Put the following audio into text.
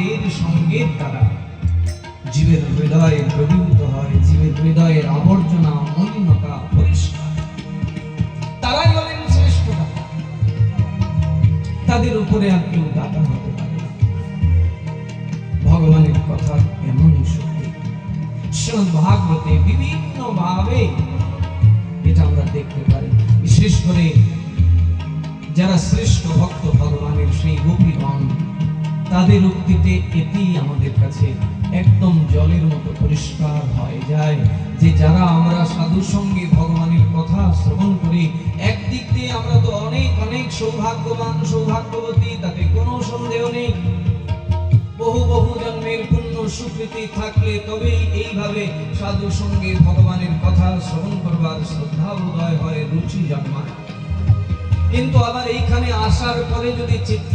তাদের সঙ্গের দ্বারা জীবের হৃদয়ে দ্রবীভূত হয়, জীবের হৃদয়ের আবর্জনা মলিনতা পরিষ্কার। তারাই হলেন শ্রেষ্ঠ তাদের উপরে আর কেউ দাতা হতে পারে ভগবানের কথা এমনই সত্যি। শ্রীমদ ভাগবতে বিভিন্ন ভাবে এটা আমরা দেখতে পারি। বিশেষ করে যারা শ্রেষ্ঠ ভক্ত ভগবানের সেই তাদের উক্তিতে এটি আমাদের কাছে একদম জলের মতো পরিষ্কার হয়ে যায় যে যারা আমরা সাধু সঙ্গে ভগবানের কথা শ্রবণ করি, একদিক দিয়ে আমরা তো অনেক অনেক সৌভাগ্যবান, সৌভাগ্যবতী, তাতে কোনো সন্দেহ নেই। বহু বহু জন্মের পুণ্য সুকৃতি থাকলে তবেই এইভাবে সাধু সঙ্গে ভগবানের কথা শ্রবণ করবার শ্রদ্ধা উদয় হয়, রুচি জন্মায়। কিন্তু আবার এইখানে আসার পরে যদি চিত্ত